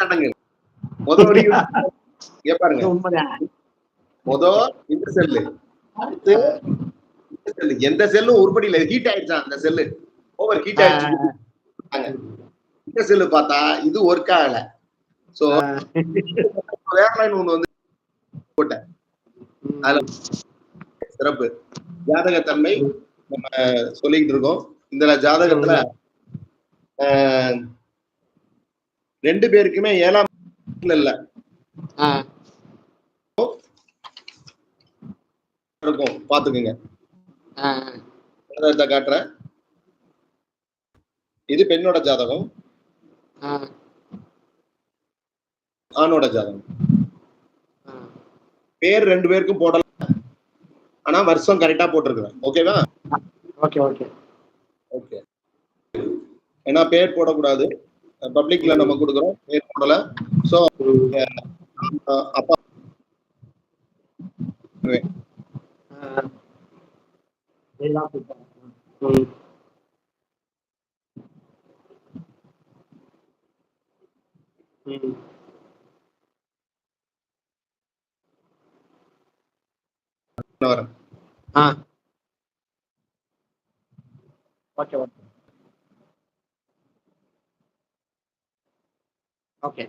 பாருங்க. முத இந்த செல்லு எந்த செல்லும் உருப்படியில ஹீட் ஆயிடுச்சா? அந்த செல்லு ஓவர் ஹீட் ஆயிடுச்சு. இந்த செல்லு பார்த்தா இது ஒர்க் ஆகல. சோ வேற லைன் ஒண்ணு வந்து போட்டேன். அதுல சிறப்பு. ஜாதகத்தன்மை நம்ம சொல்லிக்கிட்டு இருக்கோம். இந்த ஜாதகத்துல ரெண்டு பேருக்குமே ஏழாம் இல்ல. இருக்கும். பாத்துக்குங்க. காட்டுறேன். இது பெண்ணோட ஜாதகம். ஆணோட ஜாதகம். பேர் ரெண்டு பேருக்கும் போடல. ஆனா வருஷம் கரெக்டா போட்டிருக்கிறேன். ஓகேவா ஓகே ஓகே. ஓகே ஏன்னா பேர் போடக்கூடாது. பப்ளிக்ல நம்ம கொடுக்குறோம். பேர் போடல சோ அப்பா. வரேன் ஆ. ஓகே ஓகே ஓகே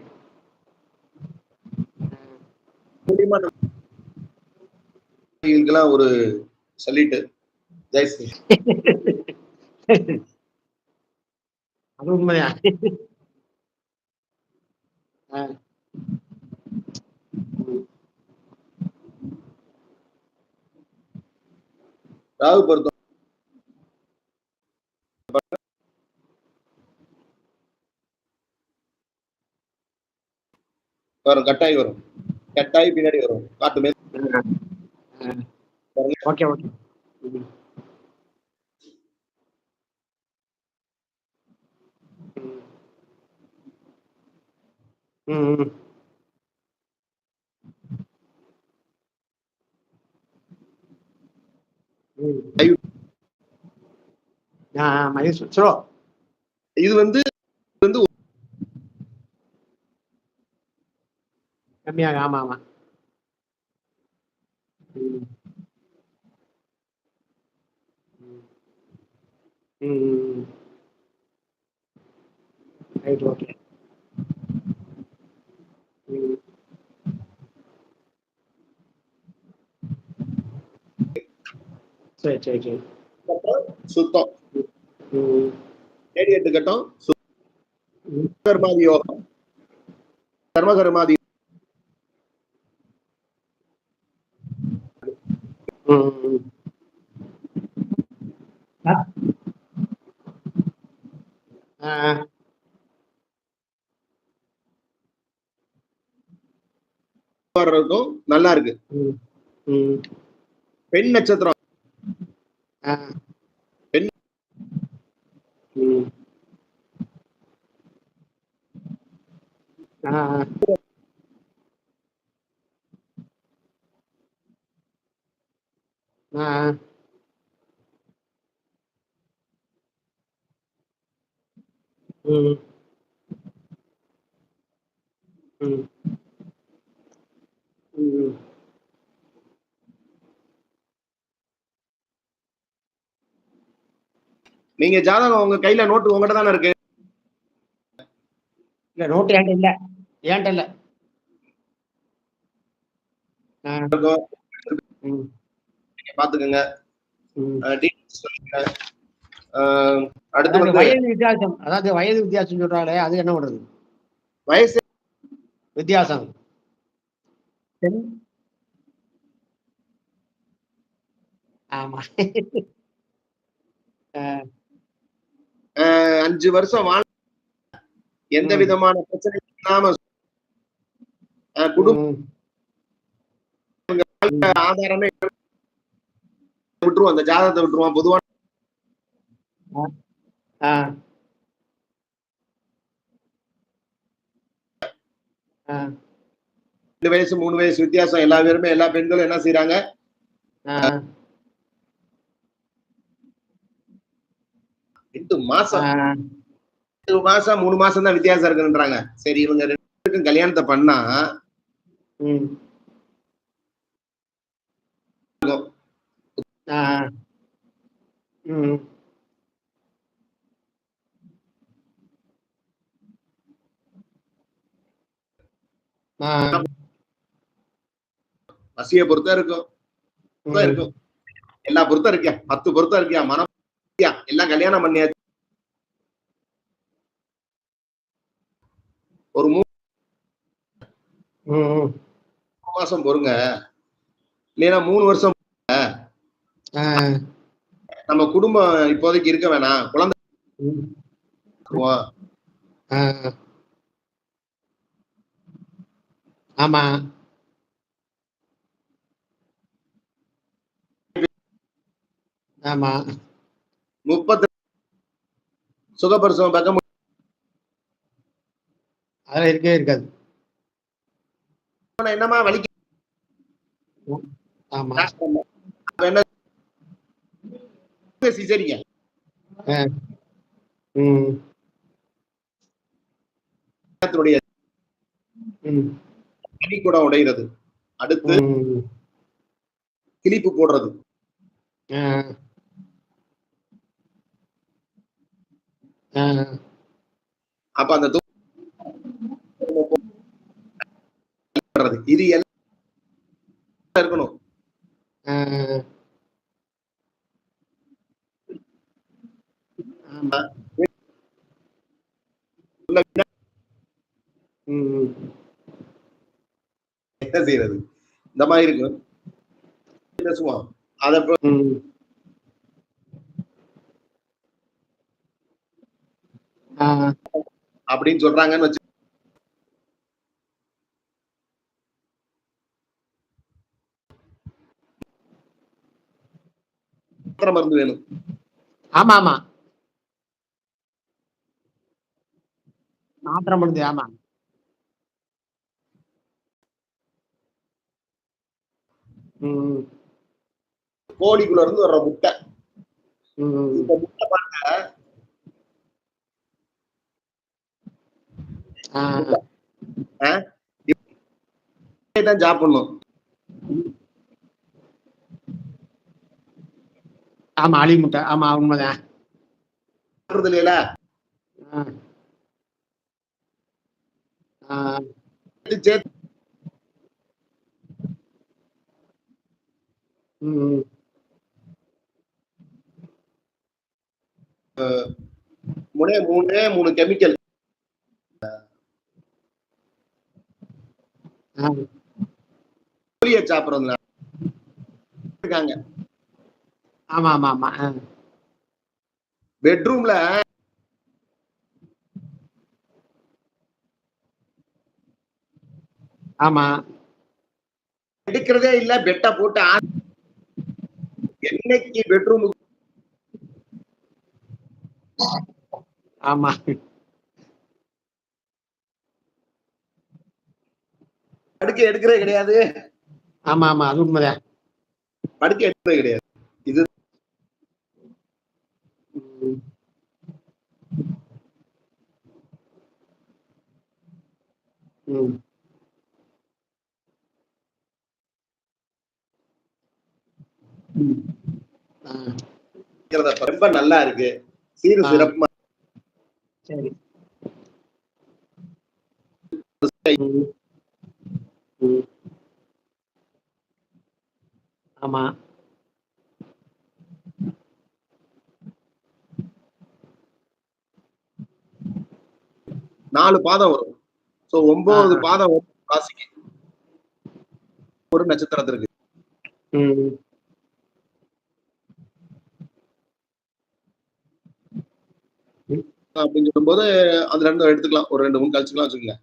ஒரு சொல்லிட்டு ஜெயஸ்ரீ அது உண்மைதான் ஆ. ம். ராகு பொருத்தம் வரும் கட்டாய் வரும் கட்டாய் பின்னாடி வரும் காட்டு மேல். ஓகே ஓகே ம். இது வந்து கம்மியாக ஆமா ஆமா. Right okay. சரி சரி சரி. சுத்தம். ம். ஏடி கட்டம். சு- கர்மாதி யோகம் கர்ம கர்மாதி ம், ம். ஆ ஆ ஆ. இருக்கும் நல்லா இருக்கு ம். ம். பெண் நட்சத்திரம் ஆ. பெண். ம். ஆ ஆ. ஆ ஆ. ம். ம். ம். நீங்க ஜாதகம் உங்க கையில நோட்டு உங்ககிட்ட தானே இருக்கு இல்ல நோட்டு என்கிட்ட இல்ல என்கிட்ட இல்ல ஆ. ம். நீங்க பாத்துக்கோங்க அடுத்து வயது வித்தியாசம். அதாவது வயது வித்தியாசம் சொல்றாங்களே அது என்ன பண்றது? வயசு வித்தியாசம். ஆமா. அஞ்சு வருஷம் வாழ் எந்த. விதமான பிரச்சனையும் இல்லாம குடும்ப. ஆதாரமே விட்டுருவோம். அந்த ஜாதகத்தை விட்டுருவோம். பொதுவான ஆ ஆ ரெண்டு வயசு மூணு வயசு வித்தியாசம். எல்லா பேருமே எல்லா பெண்களும் என்ன செய்யறாங்க ரெண்டு மாசம். ஆ ரெண்டு மாசம் மூணு மாசம் தான் வித்தியாசம் இருக்குன்றாங்க. சரி இவங்க ரெண்டு கல்யாணத்தை பண்ணா ம். இருக்கும். ஆ. பசியை பொறுத்தா இருக்கும். இருக்கும். எல்லா பொறுத்தா இருக்கியா? பத்து பொறுத்தா இருக்கியா? மனம்? எல்லாம் கல்யாணம் பண்ணியாச்சு. ஒரு மூணு மாசம் பொறுங்க. இல்லைன்னா மூணு வருஷம் நம்ம குடும்பம் இப்போதைக்கு இருக்க வேணாம். குழந்தை ம் இருக்குவோம். ஆ ஆமா. ஆமா. முப்பத்தி சுகப்பிரசவம் பார்க்க அதெல்லாம் இருக்கவே இருக்காது. என்னமா வலிக்க? ஆமா. என்ன? சிசரிங்க. ம். கிளி கூட உடைகிறது அடுத்து கிளிப்பு போடுறது. அப்ப அந்த போடுறது. இது எல்லாம் இருக்கணும் ஆ ஆமா ம் என்ன செய்யறது இந்த மாதிரி இருக்கும் பேசுவோம் அத அப்படின்னு சொல்றாங்கன்னு வச்சு மருந்து வேணும். ஆமா ஆமா. மாத்திரை மருந்து ஆமா. கோழிக்குள்ள இருந்து வர்ற முட்டை. இந்த முட்டை பாருங்க. தான் சாப்பிடணும். ஆமா அழி முட்டை. ஆமா உண்மைதான். இல்லையில ஆ. ஆ. சேர்த்து மூணே மூணே மூணு கெமிக்கல் கோழியை சாப்பிடுறதுல. இருக்காங்க. ஆமா ஆமா ஆமா பெட்ரூம்ல ஆமா. எடுக்கிறதே இல்ல பெட்டை போட்டு என்னைக்கு பெட்ரூமுக்கு ஆமா படுக்கை எடுக்கிறதே கிடையாது ஆமா ஆமா அது உண்மைதான் படுக்கை எடுக்கிறதே கிடையாது. ம் ம். ஆ, பாரு. ரொம்ப நல்லா இருக்கு சீரு. ம். ஆமா நாலு பாதம் வரும் சோ ஒன்பது. பாதம் வரும் ராசிக்கு ஒரு நட்சத்திரத்திற்கு அப்படின்னு சொல்லும்போது அதுல இருந்து எடுத்துக்கலாம். ஒரு ரெண்டு மூணு கழிச்சுக்கலாம் வச்சுக்கோங்க.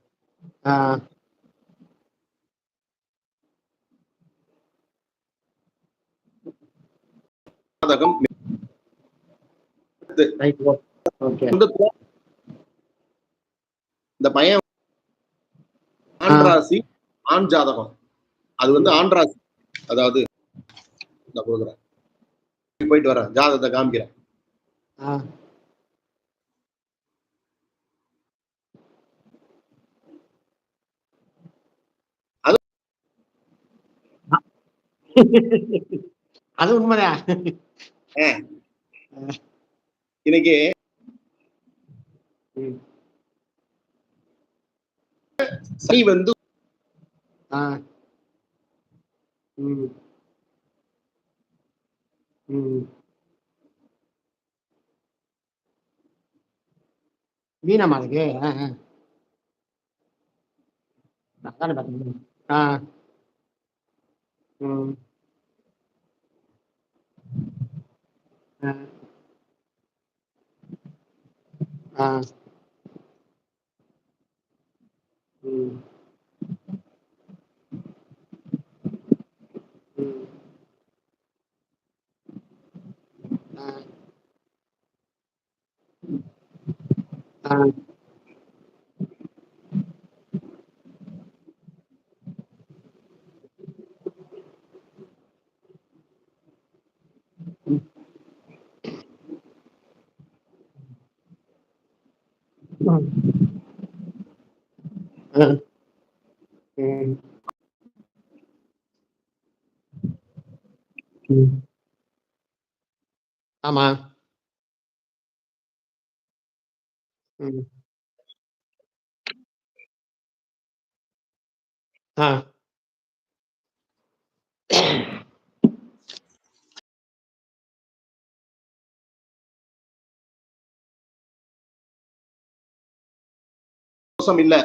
இந்த பையன் ஆண் ஆ. ராசி ஆண் ஜாதகம். அது வந்து ஆண் ராசி. அதாவது இந்த கொடுக்குறேன். போயிட்டு வரேன். ஜாதகத்தை காமிக்கிறேன். அது உண்மைதான் இன்னைக்கு. சனி வந்து ஆ. ம். ம். மீனம்மா அதுக்கு ஆ ஆ. ம். ஆ. ஆ. ம். ம். ஆ. ஆ ம் ஆ ம் ம் ஆமா ம் ஆ தோஷம் இல்ல.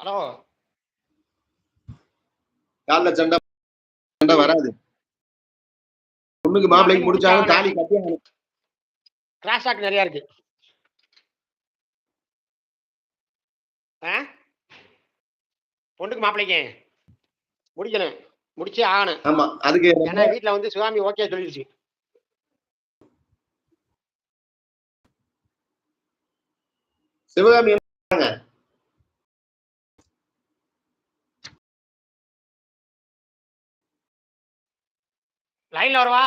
ஹலோ காலைல சண்டை சண்டை வராது. பொண்ணுக்கு மாப்பிள்ளைக்கு முடிச்சாலும் தாலி கட்டி. கிராஸ் டாக் நிறைய இருக்கு. பொண்ணுக்கு மாப்பிள்ளைக்கு முடிக்கணும். முடிச்சே ஆகணும். ஆமா அதுக்கு ஏன்னா வீட்ல வந்து சுவாமி ஓகே சொல்லிடுச்சு சிவகாமி லைன்ல வரவா?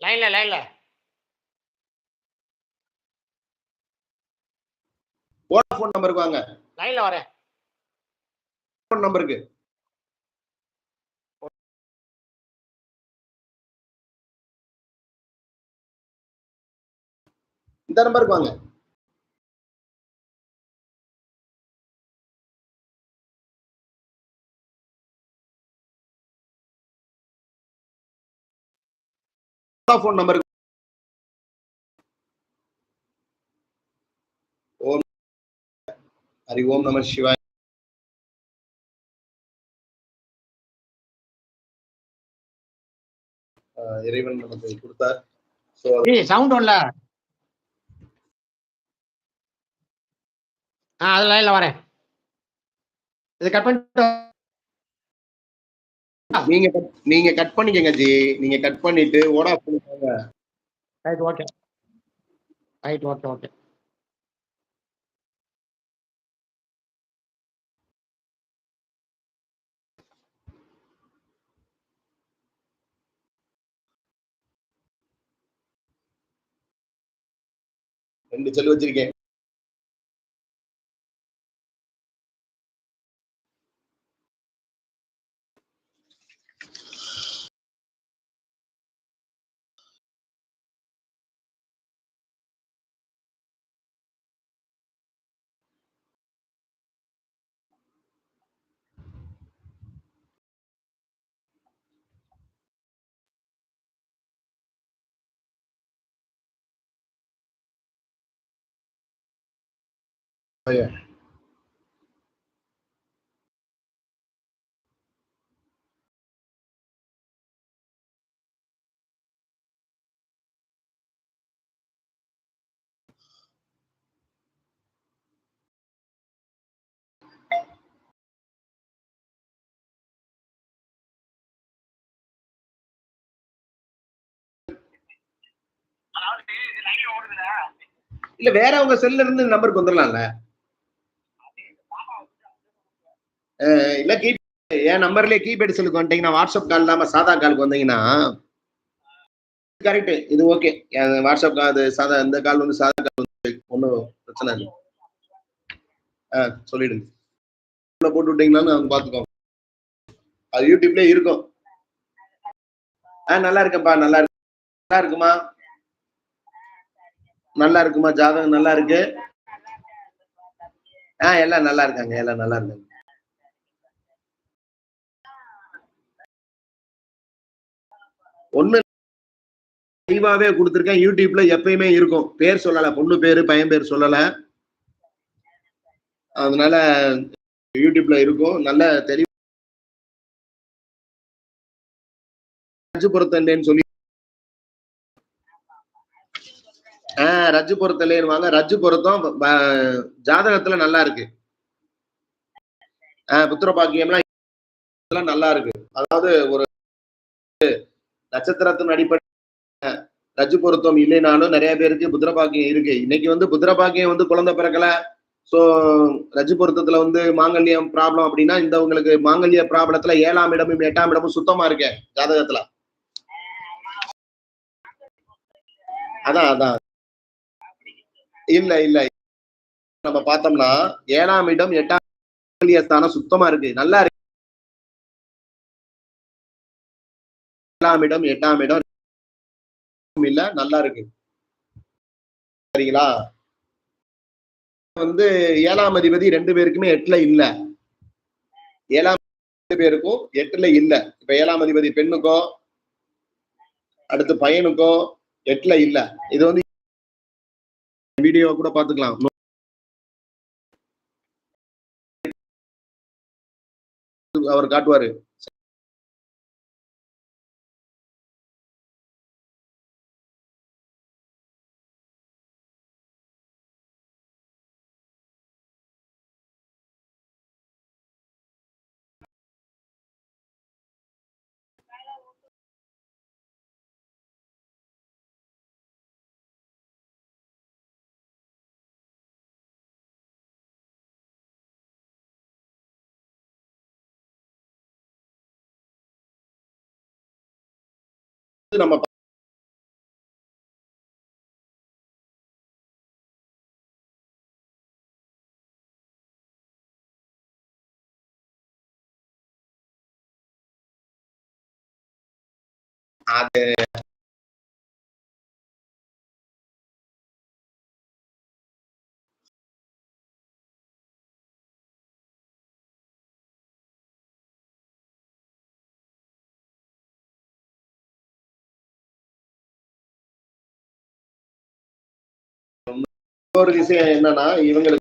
லைன்ல லைன்ல. வோடாஃபோன் நம்பருக்கு வாங்க. லைன்ல வரேன். ஃபோன் நம்பருக்கு இந்த நம்பருக்கு வாங்க. ஃபோன் நம்பருக்கு ஓம் ஹரி ஓம் நம சிவாய். இறைவன் நமக்கு கொடுத்தார். ஸோ சவுண்ட் ஒன்ல. ஆ அது லைன்ல வரேன். இது கட் பண்ணிட்டு நீங்க நீங்க கட் பண்ணிக்கங்க ஜி. நீங்க கட் பண்ணிட்டு வோடாஃபோன் வாங்க right okay right okay okay ரெண்டு செல் வச்சிருக்கேன். இல்ல வேற உங்க செல்ல இருந்து நம்பருக்கு வந்துடலாம்ல இல்ல கீ என் நம்பர்லயே கீபேட் செல்லுக்கு வந்துட்டீங்கன்னா வாட்ஸ்அப் கால் இல்லாம சாதா காலுக்கு வந்தீங்கன்னா கரெக்ட் இது ஓகே வாட்ஸ்அப் கால் அது சாதா இந்த கால் வந்து சாதா கால் வந்து ஒன்றும் பிரச்சனை இல்லை. ஆ சொல்லிடுங்க. போட்டு விட்டீங்களான்னு அவங்க பார்த்துக்கோங்க அது யூடியூப்லயே இருக்கும். ஆ நல்லா இருக்கேன்ப்பா நல்லா இருக்கு. நல்லா இருக்குமா? நல்லா இருக்குமா? ஜாதகம் நல்லா இருக்கு? ஆ எல்லாம் நல்லா இருக்காங்க எல்லாம் நல்லா இருக்காங்க. பொண்ணு லைவாவே கொடுத்துருக்கேன். யூடியூப்ல எப்பயுமே இருக்கும். பேர் சொல்லல. பொண்ணு பேரு பையன் பேர் சொல்லல. அதனால யூடியூப்ல இருக்கும். நல்ல தெளிவு ரஜ்ஜு சொல்லி ஆஹ் ரஜ்ஜு வாங்க. ரஜ்ஜு பொருத்தம் ஜாதகத்துல நல்லா இருக்கு. ஆஹ் புத்திர பாக்கியம்லாம் நல்லா இருக்கு. அதாவது ஒரு நட்சத்திரத்தின் அடிப்படை ரஜு பொருத்தம் இல்லைனாலும் நிறைய பேருக்கு புத்திரபாக்கியம் இருக்கு. இன்னைக்கு வந்து புத்திரபாக்கியம் வந்து குழந்தை பிறக்கல. சோ ரஜு பொருத்தத்துல வந்து மாங்கல்யம் ப்ராப்ளம் அப்படின்னா இந்த உங்களுக்கு மாங்கல்ய ப்ராப்ளத்துல ஏழாம் இடமும் எட்டாம் இடமும் சுத்தமா இருக்கு ஜாதகத்துல. அதான் அதான். இல்ல இல்ல. நம்ம பார்த்தோம்னா ஏழாம் இடம் எட்டாம் ஸ்தானம் சுத்தமா இருக்கு. நல்லா இருக்கு ஏழாம் இடம் எட்டாம் இடம். இல்ல நல்லா இருக்கு. சரிங்களா? வந்து ஏழாம் அதிபதி ரெண்டு பேருக்குமே எட்டுல இல்ல. ஏழாம் பேருக்கும் எட்டுல இல்ல. இப்ப ஏழாம் அதிபதி பெண்ணுக்கோ அடுத்து பையனுக்கோ எட்டுல இல்ல. இது வந்து வீடியோ கூட பாத்துக்கலாம் அவர் காட்டுவாரு. நம்ம அது ஒரு விஷயம் என்னன்னா இவங்களுக்கு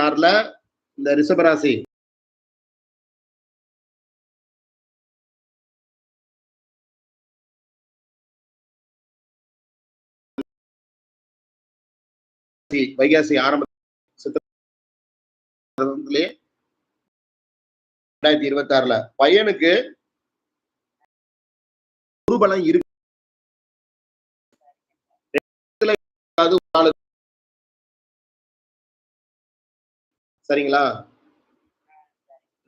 ஆறுல இந்த ரிஷபராசி வைகாசி ஆரம்ப சித்திரத்திலே ரெண்டாயிரத்தி இருபத்தி ஆறுல. பையனுக்கு குருபலம் இருக்கு. சரிங்களா?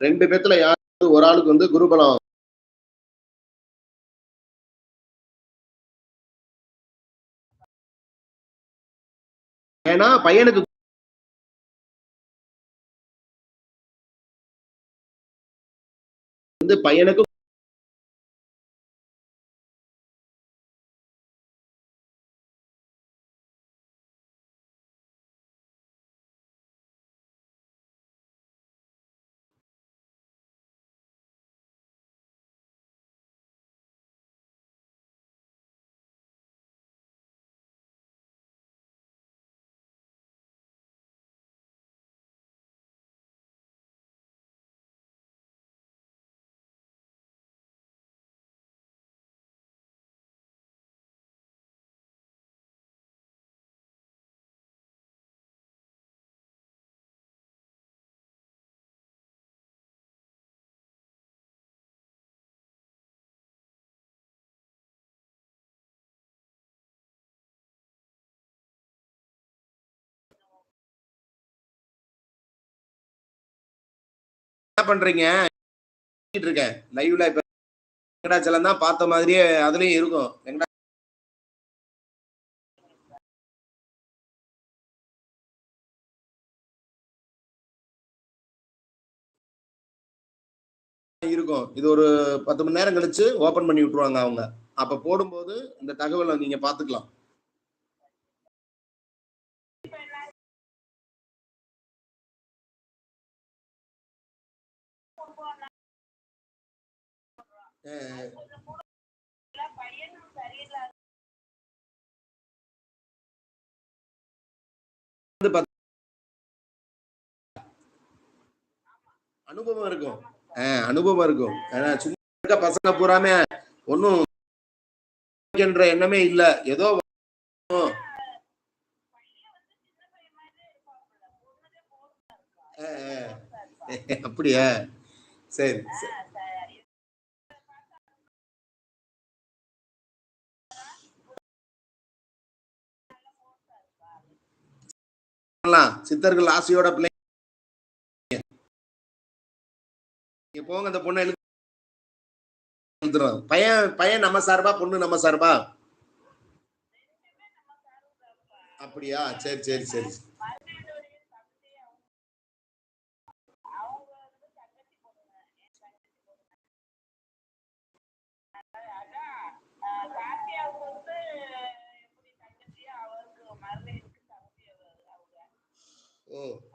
ரெண்டு பேத்துல யாராவது ஒரு ஆளுக்கு வந்து குருபலம். ஏன்னா பையனுக்கு வந்து பையனுக்கு என்ன பண்றீங்க? இருக்கேன் லைவ்ல இப்ப வெங்கடாச்சலம் தான் பார்த்த மாதிரியே அதுலயும் இருக்கும். வெங்கடா இருக்கும். இது ஒரு பத்து மணி நேரம் கழிச்சு ஓபன் பண்ணி விட்டுருவாங்க அவங்க. அப்ப போடும்போது இந்த தகவலை நீங்க பாத்துக்கலாம் அனுபவம் இருக்கும். அஹ் அனுபவம் இருக்கும். ஏன்னா சும்மா இருக்க பசங்க பூராமே ஒன்னும் எண்ணமே இல்ல. ஏதோ அஹ் அப்படியா? சரி சரி. பண்ணலாம். சித்தர்கள் ஆசையோட பிள்ளை நீங்க போங்க அந்த பொண்ணை எழுதுறோம் பையன் பையன் நம்ம சார்பா பொண்ணு நம்ம சார்பா? அப்படியா? சரி சரி சரி. Oh.